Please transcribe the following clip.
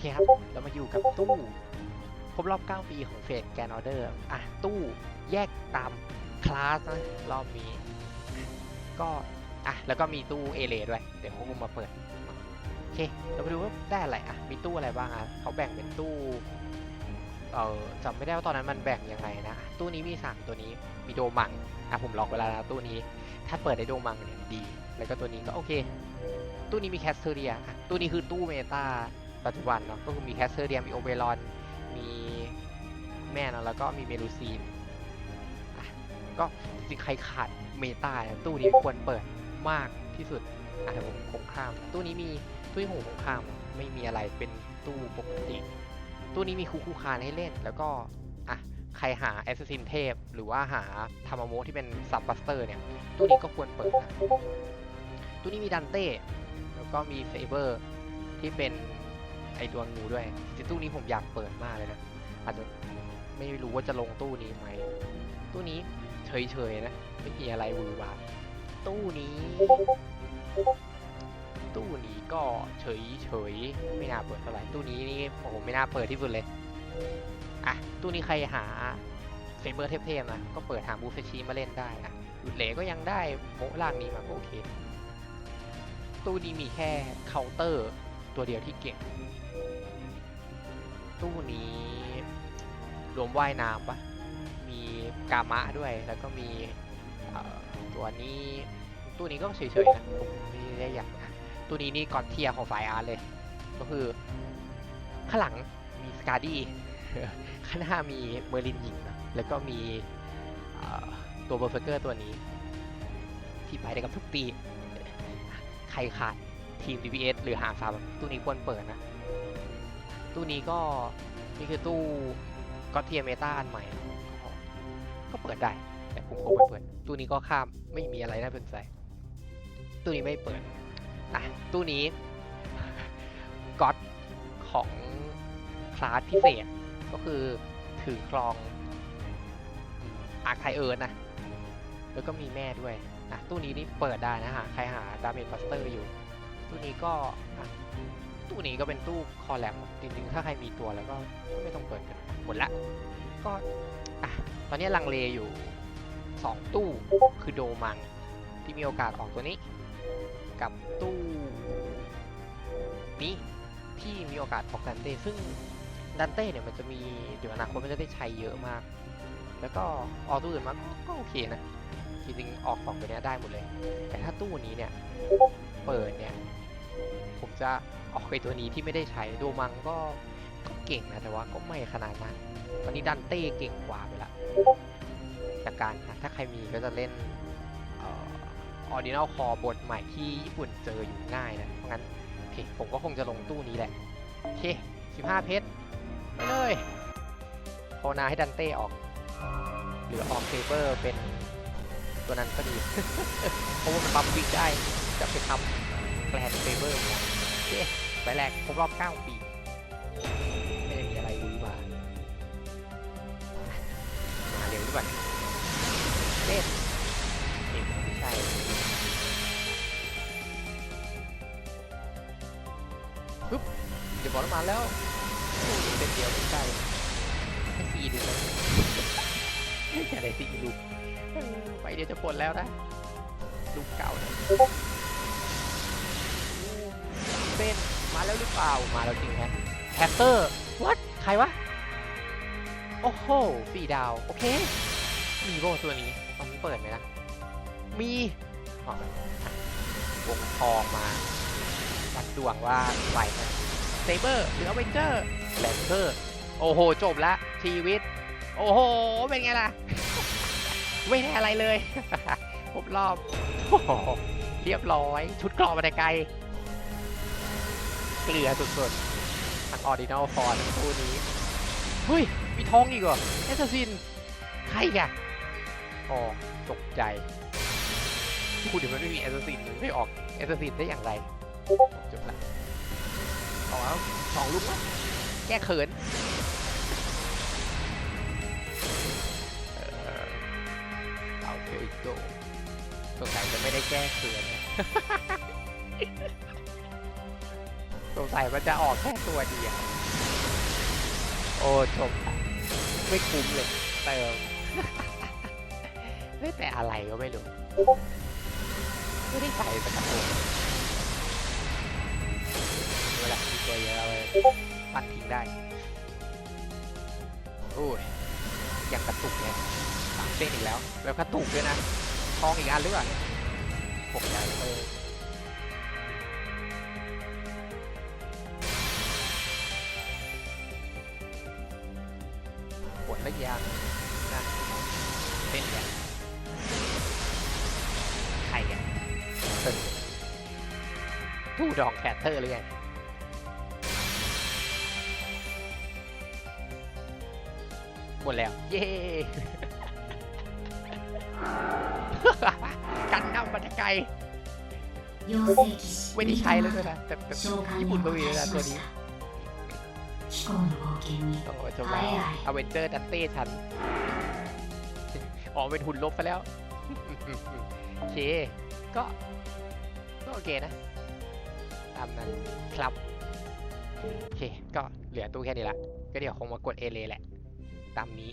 เคครับ เรามาอยู่กับตู้ครบรอบ 9 ปีของเฟสแกนออเดอร์อะตู้แยกตามคลาสนะรอบนี้ ก็อะแล้วก็มีตู้เอเลด้วย เดี๋ยวผมมาเปิด โอเค เรามาดูว่าได้อะไรอะ มีตู้อะไรบ้างอะเขาแบ่งเป็นตู้ เออจำไม่ได้ว่าตอนนั้นมันแบ่งยังไงนะ ตู้นี้มีสามตัวนี้ มีโดมัง อะผมล็อกเวลานะตู้นี้ ถ้าเปิดได้โดมังเนี่ยดี แล้วก็ตัวนี้ก็โอเค ตู้นี้มีแคสเทอเรียอะตู้นี้คือตู้เมตา ปัจจุบันเนาะก็คือมีแคสเทอร์เรียมีโอเบรอน มีแม่เนอะแล้วก็มีเมลูซีนก็จริงใครขาดเมตาเนี่ยตู้นี้ควรเปิดมากที่สุดอะเดี๋ยวผมคงข้าม ตู้นี้มีตู้ที่ผมคงข้ามไม่มีอะไรเป็นตู้ปกติ ตู้นี้มีคูคูคานให้เล่น แล้วก็อะใครหาแอสซินเทพ หรือว่าหาธรรมโมที่เป็นซับบัสเตอร์เนี่ย ตู้นี้ก็ควรเปิดนะตู้นี้มีดันเต้ แล้วก็มีเซเบอร์ที่เป็น ไอตัวงูด้วยจริงตู้นี้ผมอยากเปิดมากเลยนะ อาจจะไม่รู้ว่าจะลงตู้นี้ไหม ตู้นี้เฉยๆนะ ไม่มีอะไรวือหวายตู้นี้ ตู้นี้ก็เฉยๆไม่น่าเปิดเท่าไหร่ตู้นี้นี่โอ้โหไม่น่าเปิดที่สุดเลยอะตู้นี้ใครหาเซเบอร์เทพๆนะก็เปิดหาบูเฟชีมาเล่นได้นะหลุดเหลก็ยังได้โมล่างนี้มาก็โอเค ตู้นี้มีแค่เคาน์เตอร์ตัวเดียวที่เก่ง ตู้นี้ รวมว่ายน้ำปะมีกามะด้วย แล้วก็มีตัวนี้ ตู้นี้ก็เฉยๆนะมไม่ได้อยากนะตู้นี้นี่ก่อนเทียของฝ่ายอาร์เลย ก็คือ ข้างหลังมีสกาดี้ข้างหน้ามีเมอร์ลินหญิงนะแล้วก็มีตัวเบอร์เฟอร์เกอร์ตัวนี้ ที่ไปได้กับทุกตี ใครขาดทีม DPS หรือหาฟาร์มตู้นี้ควรเปิดนะ ตู้นี้ก็นี่คือตู้ก็เทียเมตาอันใหม่ ก็เปิดได้ แต่ผมคงไม่เปิด ตู้นี้ก็ข้ามไม่มีอะไรน่าสนใจ ตู้นี้ไม่เปิด อะ ตู้นี้ก็อตของคลาสพิเศษ ก็คือถือครองอาร์คไทเอิร์นะ แล้วก็มีแม่ด้วยอะตู้นี้นี่เปิดได้นะฮะ ใครหาดาเมจบัสเตอร์อยู่ ตู้นี้ก็ ตู้นี้ก็เป็นตู้คอแลมจริงๆ ถ้าใครมีตัวแล้วก็ไม่ต้องเปิดกันหมดละ ก็อะตอนนี้ลังเลอยู่ 2 ตู้คือโดมัง ที่มีโอกาสออกตัวนี้ กับตู้นี้ที่มีโอกาสออกดันเต้ซึ่งดันเต้เนี่ยมันจะมีเดี๋ยวอนาคตมันจะได้ใช้เยอะมาก แล้วก็ออกตู้อื่นมาก็โอเคนะจริงๆออกสองตัวเนี้ยได้หมดเลย แต่ถ้าตู้นี้เนี่ยเปิดเนี่ย จะออกไปตัวนี้ที่ไม่ได้ใช้ดูมังก็ก็เก่งนะแต่ว่าก็ไม่ขนาดนั้นตอนนี้ดันเต้เก่งกว่าไปละจากการนะถ้าใครมีก็จะเล่นออดินัลคอบทใหม่ที่ญี่ปุ่นเจออยู่ง่ายนะเพราะงั้นโอเคผมก็คงจะลงตู้นี้แหละโอเค 15 เพชรไปเลยภาวนาให้ดันเต้ออกหรือออกเซเบอร์เป็นตัวนั้นก็ดีเพราะว่ามันบัมวิกได้จะไปทำแกลนเซเบอร์ เคไปแรกครบรอบ 9 ปี ไม่ได้มีอะไรวุ่นวายมาเร็วด้วยเล่นเอกไม่ใช่ปึ๊บเดี๋ยวบอลมาแล้วเป็นเดียวไม่ใช่ให้ฟรีดูนะอย่าได้สิลูกไปเดี๋ยวจะปลดแล้วนะลูกเก่านะ เนมาแล้วหรือเปล่ามาแล้วจริงฮะแฮตเตอร์วัดใครวะ โอ้โหสี่ดาว โอเค มีโบตัวนี้ตอนนี้เปิดไหมนะ มีอวงทองมาวัดดวงว่าไหวไหมเซเบอร์หรืออเวนเจอร์แลนเซอร์โอ้โห จบละชีวิต โอ้โห เป็นไงล่ะ ไม่ได้อะไรเลยครบรอบเรียบร้อย ชุดกรอบมาแต่ไกล กลือสุดๆ ทางออริจินอลฟอร์ดคู่นี้เฮ้ย มีทองอีกเหรอแอสซินใครอีกอะอ๋อตกใจพูดเดี๋ยวมันไม่มีแอสซินมันไม่ออกแอสซินได้อย่างไรจบละเอาแล้วสองลูกแล้วแก้เขินเอ่อเอาเทอโจสงสัยจะไม่ได้แก้เขินนะ สงสัยมันจะออกแค่ตัวเดียว โอ้จบไม่คุ้มเลยเติมไม่แต่อะไรก็ไม่รู้ ไม่ได้ใส่สักตัวเวลามีตัวเยอะเลยปัดทิ้งได้ โอ้ยอย่างกระตุกเนี่ยสามเส้นอีกแล้ว แล้วกระตุกด้วยนะทองอีกอันหรือเปล่าเนี่ยผมใหญ่เออ ได้ยากนะเป็นแบบใครกันทูดองแคทเตอร์หรือไงหมดแล้ว เย้กันน้ำมาจากไกลไม่ได้ใช้แล้วด้วยนะแต่ญี่ปุ่นก็มีนะตัวนี้ 飛行の冒険に โอ้จบแล้ว 会えない อเวนเจอร์ดัตเต้ฉัน อ๋อ เป็นหุ่นลบไปแล้ว โอเค ก็ ก็โอเคนะ ตามนั้นครับ โอเค ก็เหลือตู้แค่นี้ละ ก็เดี๋ยวคงมากดเอเลแหละ ตามนี้